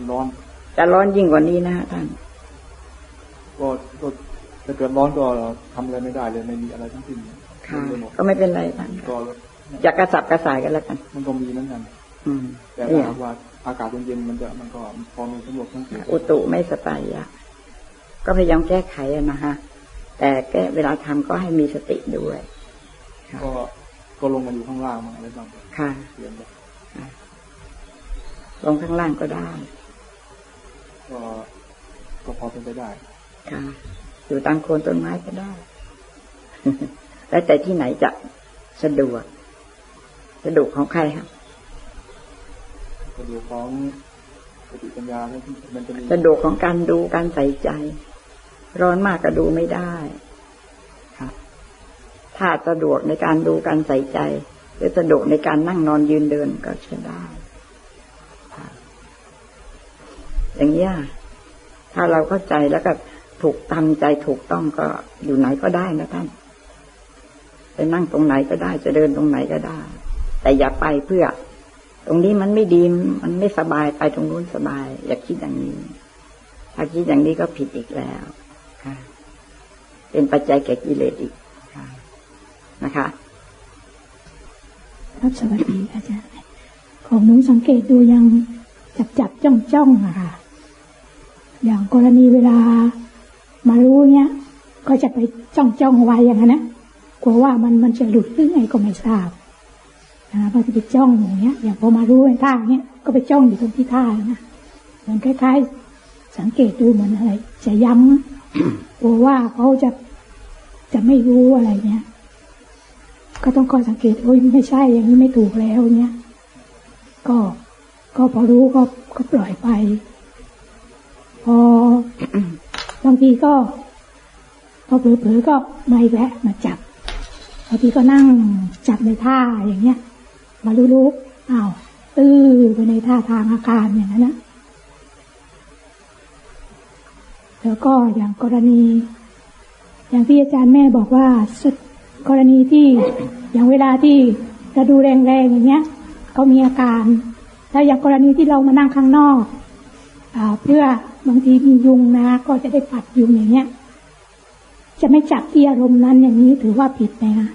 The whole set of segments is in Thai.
มันร้อน จะร้อนยิ่งกว่านี้นะฮะท่าน ก็ก็ถ้าเกิดร้อนก็ทำอะไรไม่ได้เลยไม่มีอะไรทั้งสิ้นค่ะไม่หมดก็ไม่เป็นไรท่านก็อยากกระสับกระส่ายกันแล้วกัน มันก็มีเหมือนกัน อืม แต่เนี่ยถ้าหากว่าอากาศเย็นๆมันจะมันก็พอมีสำรวจสังเกตอุตุไม่สบายอะก็พยายามแก้ไขอะนะฮะ แต่แก้เวลาทำก็ให้มีสติด้วยก็ก็ลงมาอยู่ข้างล่างมันอะไรบ้างค่ะเปลี่ยนไปลงข้างล่างก็ได้ ก็ก็พอเป็นไปได้ค่ะอยู่ตามโคนต้นไม้ก็ได้ แล้วแต่ที่ไหนจะสะดวก สะดวกของใครครับกระดูกของสติปัญญาเนี่ยมันจะมีสะดวกของการดูการใส่ใจ ร้อนมากก็ดูไม่ได้ครับถ้าสะดวกในการดูการใส่ใจหรือสะดวกในการนั่งนอนยืนเดินก็ใช้ได้ครับ อย่างนี้ยถ้าเราเข้าใจแล้วก็ถูกทำใจถูกต้องก็อยู่ไหนก็ได้นะท่านไปนั่งตรงไหนก็ได้ จะเดินตรงไหนก็ได้ แต่อย่าไปเพื่อ ตรงนี้มันไม่ดีมันไม่สบายไปตรงนู้นสบาย อย่าคิดอย่างนี้ ถ้าคิดอย่างนี้ก็ผิดอีกแล้วค่ะ เป็นปัจจัยแก่กิเลสอีกนะคะครับสวัสดีอาจารย์ของหนูสังเกตดูยังจับจับจ้องจ้องอะค่ะ อย่างกรณีเวลามารู้เนี้ยก็จะไปจ้องจ้องไว้อย่างนั้นนะกลัวว่ามันมันจะหลุดหรือไงก็ไม่ทราบนะก็จะไปจ้องอย่างเงี้ย อย่างพอมารู้ในท่าเนี้ยก็ไปจ้องอยู่ตรงที่ท่านะมือนคล้ายๆ สังเกตดูเหมือนอะไร จะย้ำกลัวว่าเขาจะจะไม่รู้อะไรเงี้ยก็ต้องคอยสังเกตโอ้ยไม่ใช่อย่างนี้ไม่ถูกแล้วเนี้ยก็ก็พอรู้ก็ก็ปล่อยไป พอบางทีก็พอเผลอๆก็ไม่แวะมาจับบางทีก็นั่งจับในท่าอย่างเงี้ย มารู้ๆอ้าวตื้อไปในท่าทางอาการอย่างนั้นนะแล้วก็อย่างกรณี อย่างที่อาจารย์แม่บอกว่า กรณีที่อย่างเวลาที่จะดูแรงๆอย่างเงี้ยเขามีอาการ แล้วอย่างกรณีที่เรามานั่งข้างนอก เพื่อบางทีมียุงนะก็จะได้ปัดยุงอย่างเงี้ย จะไม่จับที่อารมณ์นั้นอย่างนี้ถือว่าผิดไหมคะ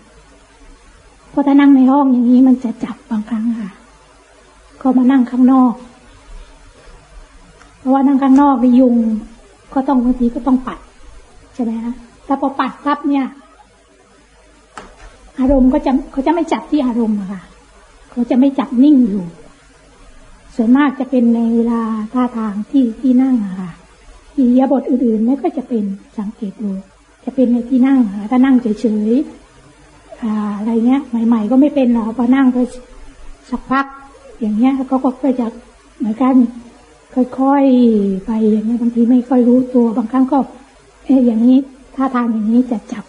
เพราะถ้านั่งในห้องอย่างนี้มันจะจับบางครั้งค่ะ ก็มานั่งข้างนอก เพราะว่านั่งข้างนอกมียุง ก็ต้องบางทีก็ต้องปัดใช่ไหมคะแต่พอปัดปั๊บเนี่ย อารมณ์ก็จะเขาจะไม่จับที่อารมณ์อะค่ะ เขาจะไม่จับนิ่งอยู่ ส่วนมากจะเป็นในเวลาท่าทางที่ที่นั่งค่ะอิริยาบถอื่นๆไม่ก็จะเป็นสังเกตดู จะเป็นในที่นั่งอะถ้านั่งเฉยๆอะไรเงี้ย ใหม่ ๆ ก็ไม่เป็นหรอกพอนั่งไปสักพัก อย่างเงี้ยเขาก็ก็จะเหมือนกันค่อยๆไปอย่างเงี้ยบางทีไม่ค่อยรู้ตัวบางครั้งก็เอ๊ะอย่างนี้ท่าทางอย่างนี้จะจับ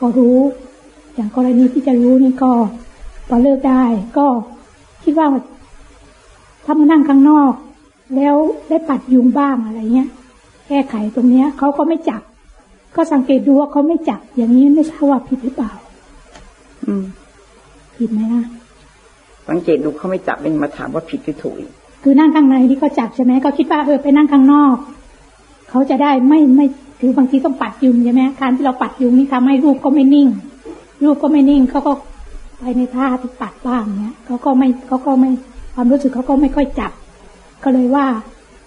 ก็รู้ อย่างกรณีที่จะรู้นี่ก็พอเลิกได้ ก็คิดว่า ถ้ามานั่งข้างนอก แล้วได้ปัดยุงบ้างอะไรเงี้ย แก้ไขตรงเนี้ยเขาก็ไม่จับ ก็สังเกตดูว่าเขาไม่จับ อย่างนี้ไม่ทราบว่าผิดหรือเปล่า อืม ผิดไหมนะสังเกตดูเขาไม่จับเป็นมาถามว่าผิดหรือถูกอีกคือนั่งข้างในที่เขาจับใช่ไหมเขาคิดว่าเออไปนั่งข้างนอกเขาจะได้ไม่ไม่คือบางทีต้องปัดยุงใช่ไหมการที่เราปัดยุงนี่ทำให้รูปก็ไม่นิ่ง รูปก็ไม่นิ่งเขาก็ไปในท่าที่ปัดบ้างเนี้ยเขาก็ไม่เขาก็ไม่ ความรู้สึกเขาก็ไม่ค่อยจับ ก็เลยว่า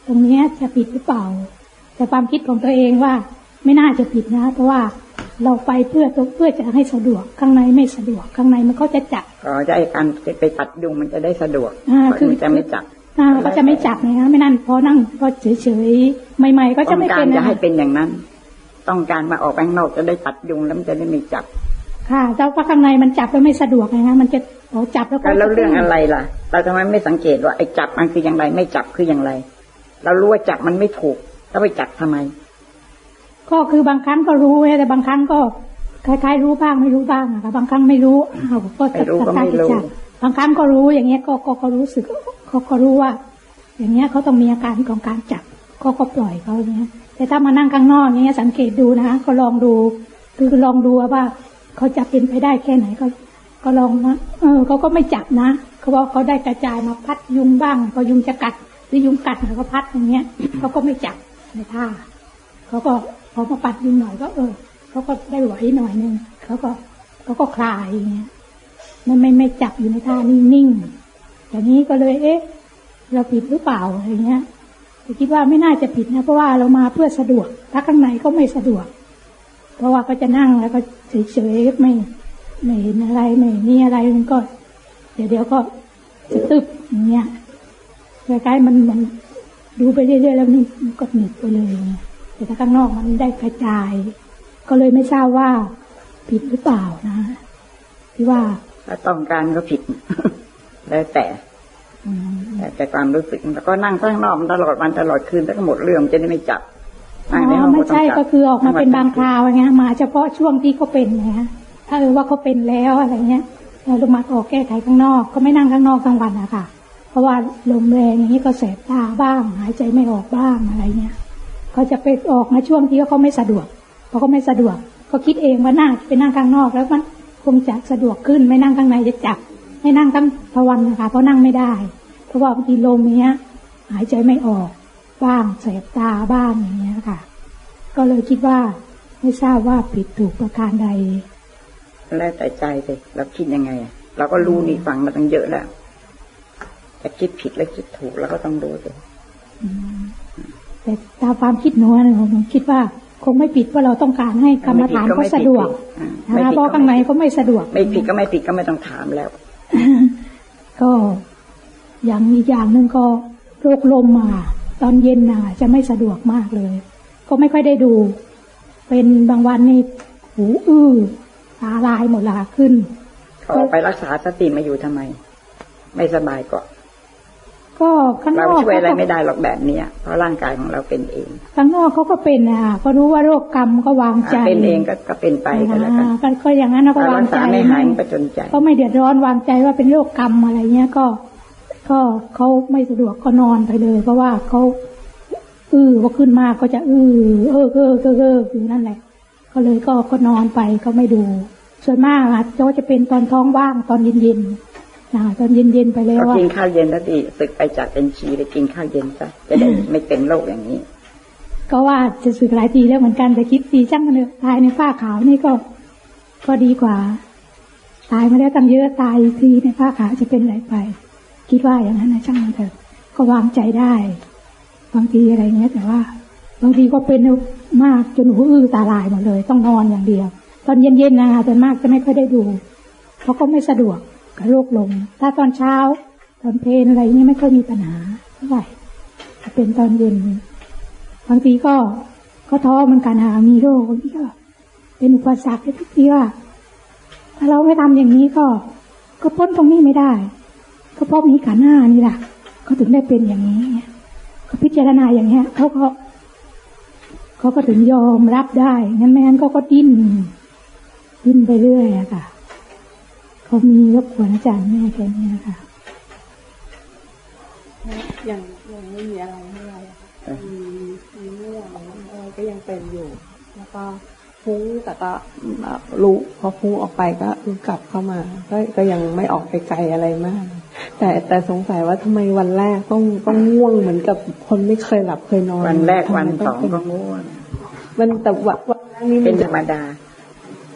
ตรงเนี้ยจะผิดหรือเปล่า แต่ความคิดของตัวเองว่าไม่น่าจะผิดนะ เพราะว่าเราไปเพื่อเพื่อจะให้สะดวกข้างในไม่สะดวกข้างในมันก็จะจับก็จะไอ้การไปปัดยุงมันจะได้สะดวกอ่าเพราะคือมันจะไม่จับอ่าก็จะไม่จับนะไม่นั่นพอนั่งพอเฉยๆใหม่ ๆ ก็จะต้องไม่กาเป็รนจะนะให้เป็นอย่างนั้น ต้องการมาออกไปข้างนอกจะได้ปัดยุงแล้วมันจะได้ไม่จับ ค่ะแต่ว่าข้างในมันจับแล้วไม่สะดวกไงฮะมันจะพอจับแล้วก็แล้วเรื่องอะไรล่ะ เราทำไมไม่สังเกตว่าไอ้จับมันคืออย่างไร ไม่จับคืออย่างไร เรารู้ว่าจับมันไม่ถูกแล้วไปจับทำไม ก็คือบางครั้งก็รู้แต่บางครั้งก็คล้ายๆรู้บ้างไม่รู้บ้างอะค่ะบางครั้งไม่รู้อ้าวก็ไม่รู้ก็ไม่รู้จับบางครั้งก็รู้อย่างเงี้ยก็ก็ก็รู้สึกเขาก็รู้ว่า อย่างเงี้ยเขาต้องมีอาการของการจับก็ก็ปล่อยเขาอย่างเงี้ยแต่ถ้ามานั่งข้างนอกอย่างเงี้ยสังเกตดูนะคะก็ลองดูคือลองดูว่า เขาจะเป็นไปได้แค่ไหนก็ก็ลองนะเออเขาก็ไม่จับนะเขาบอกเขาได้กระจายมาพัดยุงบ้างพอยุงจะกัดหรือยุงกัดเขาก็พัดอย่างเงี้ยเขาก็ไม่จับในท่าเขาก็พอมาปัดยุงหน่อยก็ เออเขาก็ได้ไหวหน่อยนึงเขาก็เขาก็คลายอย่างเงี้ยไม่ไม่ไม่จับอยู่ในท่านิ่งๆอย่างนี้ก็เลย เอ๊ะ เราผิดหรือเปล่าอะไรเงี้ยแต่คิดว่าไม่น่าจะผิดนะเพราะว่าเรามาเพื่อสะดวก ถ้าข้างในก็ไม่สะดวก เพราะว่าก็จะนั่งแล้วก็ เฉยๆไม่ไม่เห็นอะไรไม่นี่อะไรมันก็ เดี๋ยวเดี๋ยวก็จะตึบอย่างเงี้ยคล้ายๆมันมันดูไปเรื่อยๆแล้วมันมันก็หนีบไปเลยอย่างเงี้ยแต่ถ้าข้างนอกมันได้กระจาย ก็เลยไม่ทราบว่าผิดหรือเปล่านะ ที่ว่าถ้าต้องการก็ผิด แล้วแต่อืมแต่แต่ความรู้สึกแล้วก็นั่งข้างนอกมันตลอดวันตลอดคืนแล้วก็หมดเรื่องจะได้ไม่จับอ๋นั่งในห้อองไม่ต้ง ใช่จับก็คือออกมาเป็นบางคราวอย่างเงี้ยมาเฉพาะช่วงที่เขาเป็นนะฮะถ้าเออว่าเขาเป็นแล้วอะไรเงี้ยเราลงมาออกแก้ไขข้างนอกก็ไม่นั่งข้างนอกกลางวันอะค่ะ เพราะว่าลมแรงอย่างนี้ก็แสบตาบ้าง หายใจไม่ออกบ้างอะไรเงี้ยเขาจะไปออกมาช่วงที่เขาไม่สะดวกพอเขาไม่สะดวกก็คิดเองว่าน่าจะไปนั่งข้างนอกแล้วมันคงจะสะดวกขึ้นไม่นั่งข้างในจะจับไม่นั่งทั้งทวันนะคะเพราะนั่งไม่ได้ เพราะว่าบางทีลมเนี้ย หายใจไม่ออกบ้างแสบตาบ้างอย่างเงี้ยค่ะ ก็เลยคิดว่า ไม่ทราบว่าผิดถูกประการใด แล้วแต่ใจเลยเราคิดยังไงอะเราก็รู้นี่ฟังมาตั้งเยอะแล้วจะคิดผิดและคิดถูกเราก็ต้องรู้สิอืมแต่ตามความคิดหนูนะผมคิดว่า คงไม่ผิดเพราะเราต้องการให้กรรมฐานเขาสะดวกอ่านะไม่คะผิดเพราะข้างในก็ไม่สะดวก ไม่ผิดก็ไม่ผิดก็ไม่ต้องถามแล้ว ก็อย่างอีกอย่างหนึ่งก็โรคลมอะตอนเย็นน่ะ จะไม่สะดวกมากเลย ก็ไม่ค่อยได้ดู เป็นบางวันนี่หูอื้อตาลายหมดละขึ้นเขาออกไปรักษาสติมาอยู่ทำไม ไม่สบายก็ก็ข้างนเราอกช่วยอะไรเขาก็ไม่ได้หรอกแบบเนี้ยเพราะร่างกายของเราเป็นเอง ข้างนอกเขาก็เป็นอะก็รู้ว่าโรคกรรมก็วางใจเป็นเองก็ก็เป็นไปก็แล้วกันอ่าก็ก็อย่างนั้นเราก็างถ้าวรักใจษาไม่หายมันก็จนใจก็ไม่เดือดร้อนวางใจว่าเป็นโรคกรรมอะไรเงี้ยก็ ก็เขาไม่สะดวกก็นอนไปเลย เพราะว่าเขา อื้อพอขึ้นมาก็จะอื้อเออเออเออเอออยู่นั่นแหละ ก็เลยก็ก็นอนไปก็ไม่ดู ส่วนมากอะก็จะเป็นตอนท้องว่างตอนเย็นๆนะตอนเย็นๆไปแล้วก็อะกินข้าวเย็นแล้วดีสึกไปจากเป็นชีไปกินข้าวเย็นซะจะได้ไม่เป็นโรคอย่างนี้ ก็ว่าจะสึกหลายทีแล้วเหมือนกันแต่คิดทีช่างมันเถอะตายในผ้าขาวนี่ก็ ก็ดีกว่า ตายมาแล้วตั้งเยอะตายอีกทีในผ้าขาวจะเป็นอะไรไป คิดว่าอย่างนั้นนะช่างมันเถอะก็วางใจได้ บางทีอะไรเงี้ย แต่ว่า บางทีก็เป็นมากจนหูอื้อตาลายหมดเลย ต้องนอนอย่างเดียว ตอนเย็นๆนะคะแต่มากจะไม่ค่อยได้ดูเพราก็ไม่สะดวกกับโรคลมถ้าตอนเช้า ตอนเพลนอะไรนี่ไม่ค่อยมีปัญหาเท่าไหร่เป็นตอนเย็น บางทีก็ก็ท้อเหมือนกันหามีโรคบางทีก็เป็นอุปสรรคทุกทีว่าถ้าเราไม่ทำอย่างนี้ก็ ก็พ้นตรงนี้ไม่ได้ ก็เพราะมีขันห้านี่แหละเขาถึงได้เป็นอย่างนี้เขา พิจารณาอย่างเงี้ยเขาก็เขาก็ถึงยอมรับได้ งั้นไม่งั้นเขาก็ดิ้น ดิ้นไปเรื่อยอะค่ะ เขามีรบกวนอาจารย์แม่แค่นี้นะคะยังยังไม่มีอะไรเท่าไหร่ค่ะมีมีเรื่อะไรก็ยังเป็นอยู่ แล้วก็ ฟุ้งแต่ก็แบบรู้พอฟุ้งออกไปก็กลับเข้ามา ก็ก็ยังไม่ออกไปไกลอะไรมาก แต่แต่สงสัยว่าทำไมวันแรกต้องต้องง่วงเหมือนกับคนไม่เคยหลับเคยนอน วันแรกทำไมวันสองเป็นก็ง่วงมันแต่วันวันแรกนี่เป็มันนธรรมดา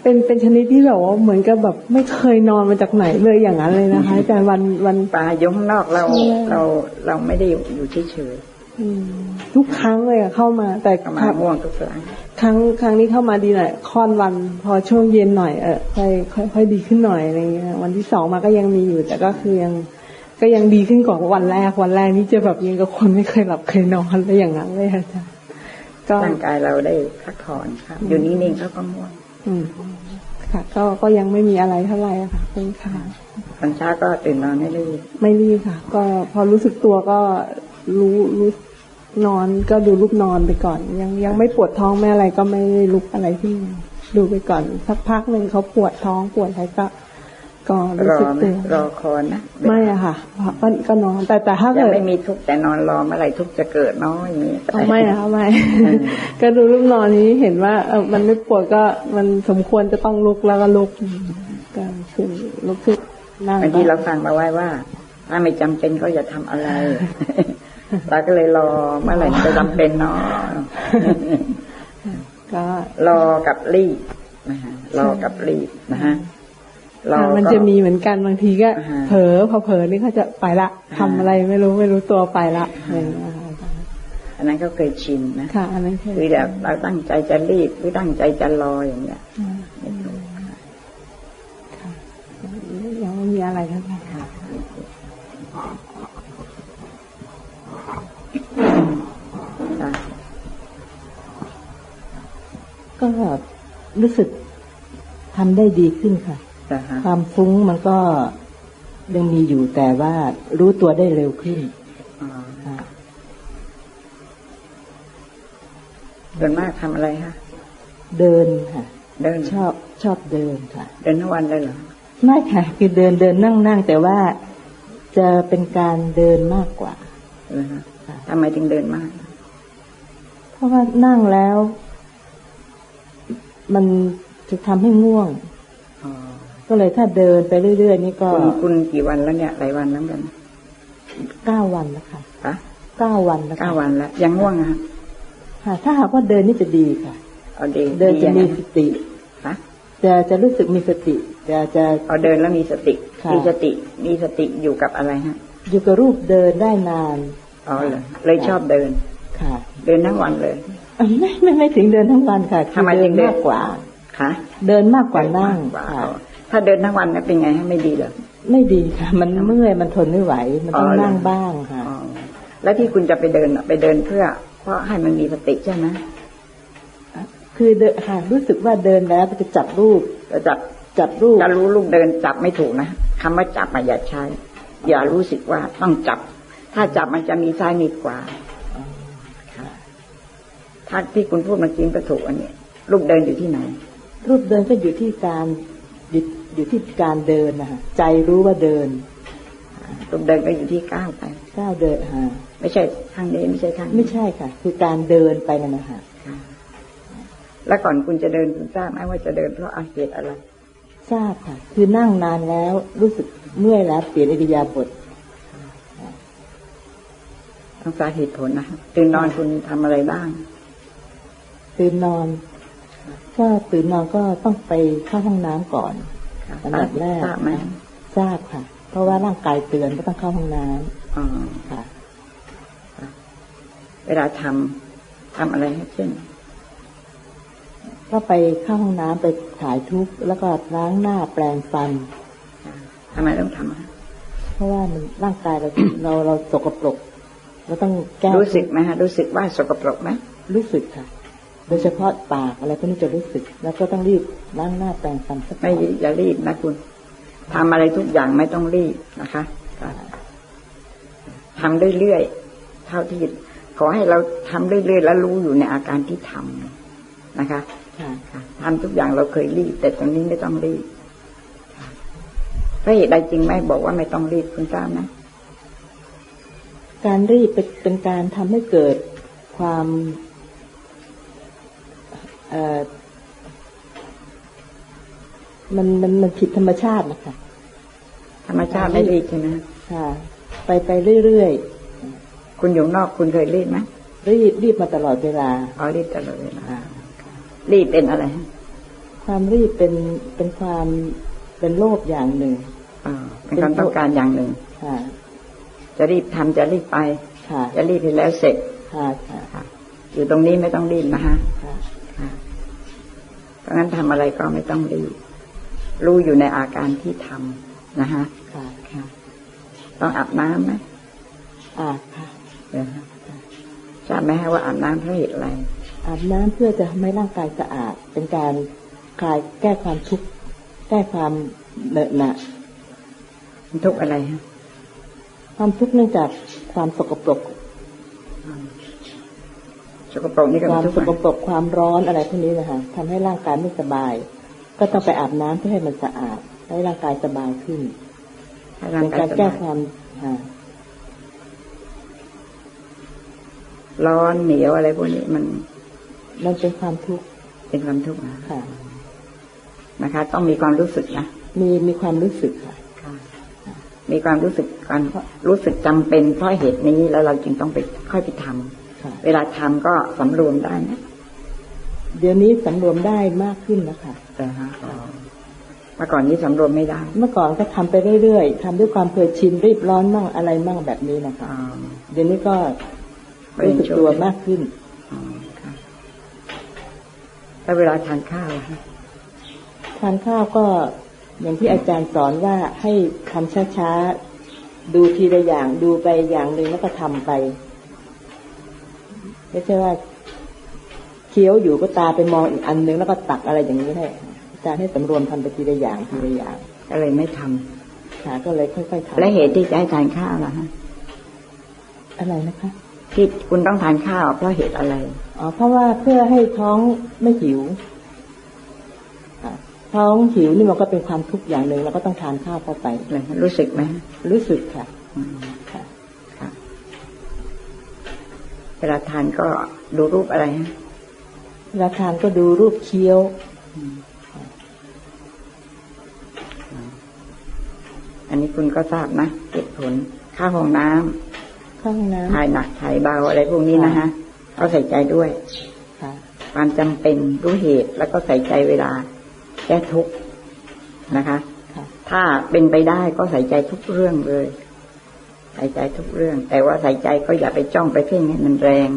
เป็นเป็นชนิดที่แบบว่าเหมือนกับแบบไม่เคยนอนมาจากไหนเลยอย่างนั้นเลยนะคะอาจารย์วันวันปลาอยู่ข้างนอกเราใช่เราเราไม่ได้อยู่อยู่เฉยอืมทุกครั้งเลยอะเข้ามา แต่ๆก็มาครับง่วงทุกครั้ง ครั้งครั้งนี้เข้ามาดีหน่อยค่อนวัน พอช่วงเย็นหน่อยเออค่อยค่อยค่อยดีขึ้นหน่อยอะไรเงี้ยวันที่สองมาก็ยังมีอยู่ แต่ก็คือยังก็ยังดีขึ้นกว่าวันแรกวันแรกนี่จะแบบยังกับคนไม่เคยหลับเคยนอนเลยอย่างนั้นเลยอาจารย์ก็ร่างกายเราได้พักผ่อนครับอยู่นิ่งๆเขาก็ง่วงอืมค่ะ ก็ก็ยังไม่มีอะไรเท่าไหร่อะค่ะเป็นค่ะตอนเช้าก็ตื่นนอนไม่รีบไม่รีบค่ะ ก็พอรู้สึกตัวก็รู้รู้ นอนก็ดูลูกนอนไปก่อน ยังยังไม่ปวดท้องไม่อะไรก็ไม่ได้ลุกอะไรที่ดูไปก่อน สักพักหนึ่งเขาปวดท้องปวดอะไรก็ก็รรู้อสึกไหมตัวรอคอนนะไม่อะค่ะก็ก็นอน แต่แต่ถ้ายังเกิดไม่มีทุกข์แต่นอนรอเมื่อไหร่ทุกข์จะเกิดเน้อยอย่างนี้เอาไม่นะคะไม่อืมก็ดูลูกนอนนี้เห็นว่าเออมันไม่ปวดก็มันสมควรจะต้องลุกแล้วก็ลุกก็ขึ้นลุกขึ้นนั่งบางทีเราฟังมาไว้ว่า ถ้าไม่จำเป็นก็อย่าทำอะไร เราก็เลยรอเมื่อไหร่จะจำเป็นเนาะก็รอกับรีบนะฮะรอกับรีบนะฮะรอค่ะมันก็จะมีเหมือนกันบางทีก็อ่าฮะเผลอพอเผลอนี่เขาจะไปละทำอ่าอะไรไม่รู้ไม่รู้ตัวไปละอะไรอย่างเงี้ยค่ะอันนั้นก็เคยชินนะค่ะอันนั้นคือคือแบบเราตั้งใจจะรีบหรือตั้งใจจะรออย่างเงี้ยอ่าไม่ถูกยังไม่มีอะไรเท่าไหร่ค่ะ ค่ะ ก็รู้สึกทำได้ดีขึ้นค่ะแต่ฮะความฟุ้งมันก็ยังมีอยู่แต่ว่ารู้ตัวได้เร็วขึ้นอ๋อค่ะส่วนมากทำอะไรฮะเดินค่ะ เดินชอบชอบเดินค่ะ เดินทั้งวันเลยเหรอไม่ค่ะคือเดินเดินนั่งนั่งแต่ว่าจะเป็นการเดินมากกว่าเหรอฮะค่ะทำไมถึงเดินมาก เพราะว่านั่งแล้ว มันจะทำให้ง่วงอ๋อก็เลยถ้าเดินไปเรื่อยๆนี่ก็คุณคุณกี่วันแล้วเนี่ยหลายวันแล้วกันเก้าวันแล้วค่ะฮะเก้าวันแล้วค่ะเก้าวันแล้ว ยังง่วงอะฮะค่ะ ถ้าหากว่าเดินนี่จะดีค่ะเอาดีเดินจะยังมีไงสติฮะจะจะรู้สึกมีสติ จะจะเอาเดินแล้วมีสติค่ะมีสติ มีสติอยู่กับอะไรฮะ อยู่กับรูปเดินได้นานอ๋อเหรอเลยชอบเดินค่ะ เดินทั้งวันเลย ไม่ไม่ไม่ถึงเดินทั้งวันค่ะคืทำไมเดิถึนงเดินมากกว่าค่ะเดินมากกว่านั่งมกกว่าค่ะอ๋อถ้าเดินทั้งวันนะเป็นไงฮะไม่ดีเหรอไม่ดีค่ะ มันเมื่อยมันทนไม่ไหว มันต้องอ๋อเหรอนั่งบ้างค่ะอ๋อแล้วที่คุณจะไปเดินอะไปเดินเพื่อ เพราะให้มันมีสติใช่ไหมคือเดินค่ะรู้สึกว่าเดินแล้วมันจะจับรูปจะจับจับรูปจะรู้ลูกเดินจับไม่ถูกนะคำว่าจับมาอย่าใช้ อย่ารู้สึกว่าต้องจับ ถ้าจับมันจะมีซ้ายมีขวาค่ะ ถ้าที่คุณพูดเมันจริงก็ถูกอันนี้ลูกเดินอยู่ที่ไหน รูปเดินก็อยู่ที่การอยู่อยู่ที่การเดินนะคะใจรู้ว่าเดินลูกเดินก็อยู่ที่ก้าวไปก้าวเดินค่ะไม่ใช่ข้างนี้ไม่ใช่ข้างนี้ไม่ใช่ค่ะ คือการเดินไปนั่นนะคะค่ะแล้วก่อนคุณจะเดินคุณทราบไหมว่าจะเดินเพราะอาเหตุอะไรทราบค่ะ คือนั่งนานแล้วรู้สึกเมื่อยแล้วเปลี่ยนอิริยาบถต้องสาเหตุผลนะตื่นนอนคุณทำอะไรบ้าง ตื่นนอน ก็ตื่นนอนก็ต้องไปเข้าห้องน้ำก่อนค่ะอันดับแรกทราบไหมทราบค่ะ เพราะว่าร่างกายเตือนก็ต้องเข้าห้องน้อ๋อำค่ะเวลาทำทำอะไรให้เช่นก็ไปเข้าห้องน้ำไปถ่ายทุกข์แล้วก็ล้างหน้าแปรงฟันทำไมต้องทำอะเพราะว่ามันร่างกายเราเราเราสกปรกเราต้องแก้รู้สึกไหมฮะรู้สึกว่าสกปรกไหมรู้สึกค่ะ โดยเฉพาะปากอะไรพวกนี้จะรู้สึก แล้วก็ต้องรีบล้างหน้าแปรงฟันสักไม่อย่ารีบนะคุณทำอะไรทุกอย่างไม่ต้องรีบนะคะทำเรื่อยๆเท่าที่ขอให้เราทำเรื่อยๆแล้วรู้อยู่ในอาการที่ทำนะคะค่ะค่ะทำทุกอย่างเราเคยรีบ แต่ตรงนี้ไม่ต้องรีบค่ะเพราะเหตุใดจริงไหมบอกว่าไม่ต้องรีบคุณทราบไหมการรีบเป็นเป็นการทำให้เกิดความเอ่อ มันมันมันผิดธรรมชาตินะคะธรรมชาติไม่รีบใช่ไหมค่ะ ไปไปเรื่อยคุณอยู่นอกคุณเคยรีบไหมๆรีบรีบมาตลอดเวลาอ๋อรีบตลอดเวลาค่ะรีบเป็นอะไรฮะความรีบเป็นเป็นความเป็นโลภอย่างหนึ่งอ่าเป็นความต้องการอย่างหนึ่งค่ะจะรีบทำจะรีบไปค่ะจะรีบให้แล้วเสร็จค่ะค่ะค่ะอยู่ตรงนี้ไม่ต้องรีบนะฮะค่ะค่ะ เพราะงั้นทำอะไรก็ไม่ต้องรีบรู้อยู่ในอาการที่ทำนะฮะค่ะค่ะต้องอาบน้ำไหมอาบค่ะเดี๋ยวฮะทราบไหมฮะว่าอาบน้ำเพราะเหตุอะไร อาบน้ำเพื่อจะทำให้ร่างกายสะอาด เป็นการคลายแก้ความทุกข์แก้ความเหนอะหนะมันทุกข์อะไรฮะความทุกข์เนื่องจากความสกปรก สกปรกนี่ก็คเป็วามนทุกข์สกปรกความร้อนอะไรพวกนี้นะคะทำให้ร่างกายไม่สบาย ก็ต้องไปอาบน้ำเพื่อให้มันสะอาด ให้ร่างกายสบายขึ้นให้ร่างเป็นกายการสแก้บายความค่ะร้อนเหนียวอะไรพวกนี้มันมันเป็นความทุกข์เป็นความทุกข์นะค่ะ นะคะ ต้องมีความรู้สึกนะมีมีความรู้สึกค่ะค่ะมีความรู้สึกการรู้สึกจำเป็นเพราะเหตุนี้แล้วเราจึงต้องไปค่อยไปทำค่ะ เวลาทำก็สำรวมได้นะเดี๋ยวนี้สำรวมได้มากขึ้นนะคะแต่ฮะเมื่อก่อนนี้สำรวมไม่ได้ เมื่อก่อนก็ทำไปเรื่อยๆทำด้วยความเคยชินรีบร้อนมั่งอะไรมั่งแบบนี้นะคะอ่าเดี๋ยวนี้ก็รู้สึกตัวมากขึ้นอ๋อค่ะแล้วเวลาทานข้าวล่ะฮะทานข้าวก็อย่างที่อาจารย์สอนว่าให้ทำช้าๆ ดูทีละอย่างดูไปอย่างหนึ่งแล้วก็ทำไป ไม่ใช่ว่าเคี้ยวอยู่ก็ตาไปมองอีกอันหนึงแล้วก็ตักอะไรอย่างนี้ให้อาจารย์ให้สำรวมทำไปทีละอย่างทีละอย่างก็เลยไม่ทำค่ะก็เลยค่อยๆทำและเหตุที่จะให้ทานข้าวล่ะฮะอะไรนะคะที่คุณต้องทานข้าวเพราะเหตุอะไรอ๋อเพราะว่าเพื่อให้ท้องไม่หิวค่ะท้องหิวนี่มันก็เป็นความทุกข์อย่างหนึ่งเราก็ต้องทานข้าวเข้าไปเลยรู้สึกไหมฮะรู้สึกค่ะอืมค่ะค่ะ เวลาทานก็ดูรูปอะไรฮะเวลาทานก็ดูรูปเคี้ยวอันนี้คุณก็ทราบนะเหตุผลค่าห้องน้ำเข้าห้องน้ถ่ายหนักถ่ายเบาอะไรพวกนี้นะฮะก็ใส่ใจด้วยำค่ะความจำเป็นรู้เหตุแล้วก็ใส่ใจเวลาแก้ทุกข์นะคะค่ะถ้าเป็นไปได้ก็ใส่ใจทุกเรื่องเลย ใส่ใจทุกเรื่อง แต่ว่าใส่ใจก็อย่าไปจ้องไปเพ่งให้มันแรง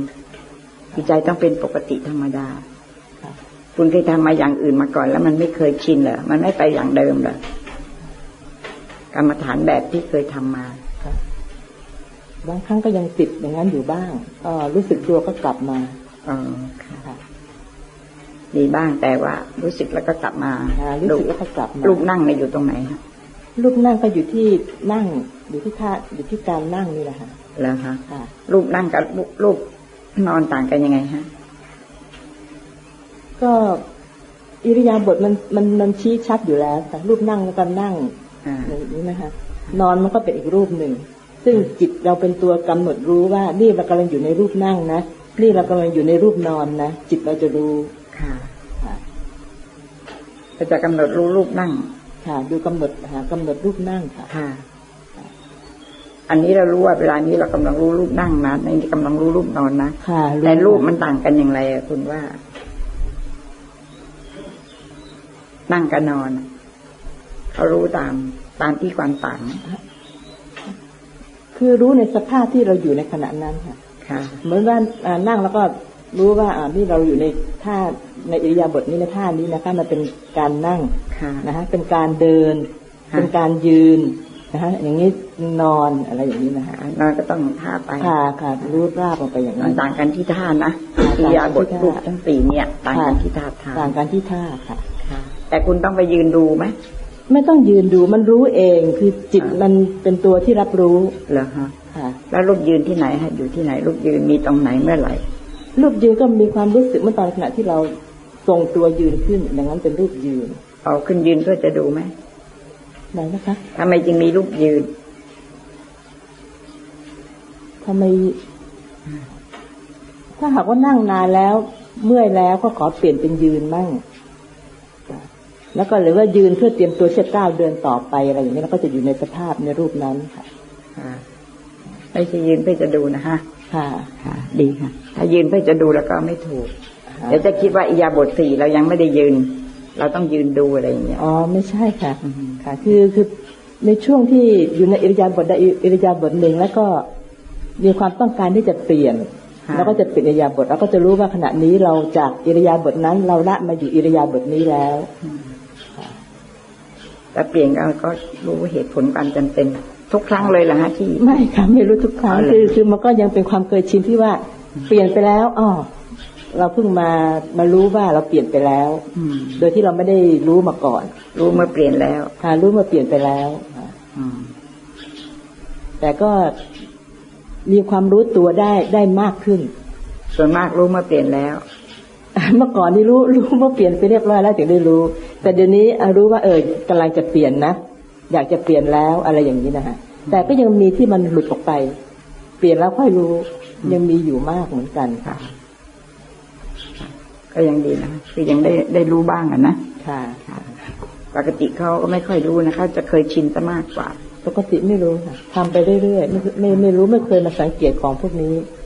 จิตใจต้องเป็นปกติธรรมดาค่ะคุณเคยทำมาอย่างอื่นมาก่อน แล้วมันไม่เคยชินเหรอมันไม่ไปอย่างเดิมเหรอกรรมฐานแบบที่เคยทำมาค่ะบางครั้งก็ยังติดอย่างนั้นอยู่บ้างก็รู้สึกตัวก็กลับมาอ๋อค่ะค่ะดีบ้างแต่ว่ารู้สึกแล้วก็กลับมาอ่ารู้สึกแล้วก็กลับมารูปนั่งในยอยู่ตรงไหนฮะ รูปนั่งก็อยู่ที่นั่งอยู่ที่ท่าอยู่ที่การนั่งนี่แหละค่ะแล้วฮะค่ะรูปนั่งกับรูปรูปนอนต่างกันยังไงฮะก็อิริยาบถมันมันมันชี้ชัดอยู่แล้วแต่รูปนั่งแล้วก็นั่งอ่าอย่างนี้นะคะนอนมันก็เป็นอีกรูปหนึ่ง ซึ่งจิตเราเป็นตัวกำหนดรู้ว่านี่เรากำลังอยู่ในรูปนั่งนะนี่เรากำลังอยู่ในรูปนอนนะจิตเราจะรู้ค่ะค่ะก็จะกำหนดรู้รูปนั่ง ค่ะ ดูกำหนดหากำหนดรูปนั่งค่ะค่ะ อันนี้เรารู้ว่าเวลานี้เรากำลังรู้รูปนั่งนะในนี้กำลังรู้รูปนอนนะค่ะแต่รูปมันต่างกันอย่างไรอะคุณว่า นั่งกับนอนอะเขารู้ตามตามที่ความต่างนะคือรู้ในสภาพที่เราอยู่ในขณะนั้นค่ะ ค่ะ เหมือนว่าอ่านั่งแล้วก็ รู้ว่าอ่านี่เราอยู่ในท่าในอิริยาบถนี้ในท่านี้นะคะมันเป็นการนั่งค่ะนะฮะเป็นการเดินค่ะเป็นการยืนนะฮะอย่างนี้นอนอะไรอย่างนี้นะฮะนอนก็ต้องท่าไปค่ะค่ะรู้ราบลงไปอย่างมันั้นนต่างกันที่ท่านะค่ะอิริยาบถต่างกันที่ท่ารูปทั้งสี่เนี่ย ต่างกันค่ะที่ท่าทางต่างกันที่ท่าค่ะค่ะ แต่คุณต้องไปยืนดูไหมไม่ต้องยืนดูมันรู้เองคือจิตอ่ามัมันเป็นตัวที่รับรู้เหรอฮะค่ะแล้วรูปยืนที่ไหนฮะอยู่ที่ไหนรูปยืนมีตรงไหนเมื่อไหร่ รูปยืนก็มีความรู้สึกเมื่อตอนขณะที่เราทรงตัวยืนขึ้นอย่างนั้นเป็นรูปยืน เอาขึ้นยืนเพื่อจะดูไหมไหนนะคะทำไมจึงมีรูปยืนทำไม ถ้าหากว่านั่งนานแล้ว เมื่อยแล้วก็ขอเปลี่ยนเป็นยืนมั่งแล้วก็หรือว่ายืนเพื่อเตรียมตัวเช็ดก้าวเดินต่อไปอะไรอย่างนี้แล้วก็จะอยู่ในสภาพในรูปนั้นค่ะค่ะไม่ใช่ยืนเพื่อจะดูนะฮะ ค่ะค่ะ ดีค่ะ ถ้ายืนเพื่อจะดูแล้วก็ไม่ถูกค่ะเดี๋ยวจะคิดว่าอิยาบทสี่เรายังไม่ได้ยืน เราต้องยืนดูอะไรอย่างเงี้ยอ๋อไม่ใช่ค่ะอืมค่ะ คือคือในช่วงที่อยู่ในอิริยาบถใดอิริยาบถหนึ่งแล้วก็มีความต้องการที่จะเปลี่ยนแล้วก็จะเปลี่ยนอิริยาบถแล้วก็จะรู้ว่าขณะนี้เราจากอิริยาบถนั้น เราละมาอยู่อิริยาบถนี้แล้วแล้วเปลี่ยนก็ก็รู้เหตุผลความจำเป็น ทุกครั้งเลยเหรอฮะที่ ไม่ค่ะไม่รู้ทุกครั้งอ๋อเหรอคือคือมันก็ยังเป็นความเคยชินที่ว่าเปลี่ยนไปแล้วอ๋อเราเพิ่งมามารู้ว่าเราเปลี่ยนไปแล้วอืมโดยที่เราไม่ได้รู้มาก่อน รู้เมื่อเปลี่ยนแล้วค่ะรู้มาเปลี่ยนไปแล้วค่ะอืมแต่ก็มีความรู้ตัวได้ได้มากขึ้น ส่วนมากรู้เมื่อเปลี่ยนแล้ว เมื่อก่อนนี่รู้รู้ว่าเปลี่ยนไปเรียบร้อยแล้วถึงได้รู้ แต่เดี๋ยวนี้อะรู้ว่าเออกำลังจะเปลี่ยนนะ อยากจะเปลี่ยนแล้วอะไรอย่างนี้นะฮะแต่ก็ยังมีที่มันหลุดออกไป เปลี่ยนแล้วค่อยรู้ยังมีอยู่มากเหมือนกันค่ะ ก็ยังดีนะคือยังได้ได้รู้บ้างอะนะค่ะค่ะปกติเขาก็ไม่ค่อยรู้นะเขาจะเคยชินซะมากกว่า ปกติไม่รู้ค่ะทำไปเรื่อยๆไม่ไม่ไม่รู้ไม่เคยมาสังเกตของพวกนี้ค่ะ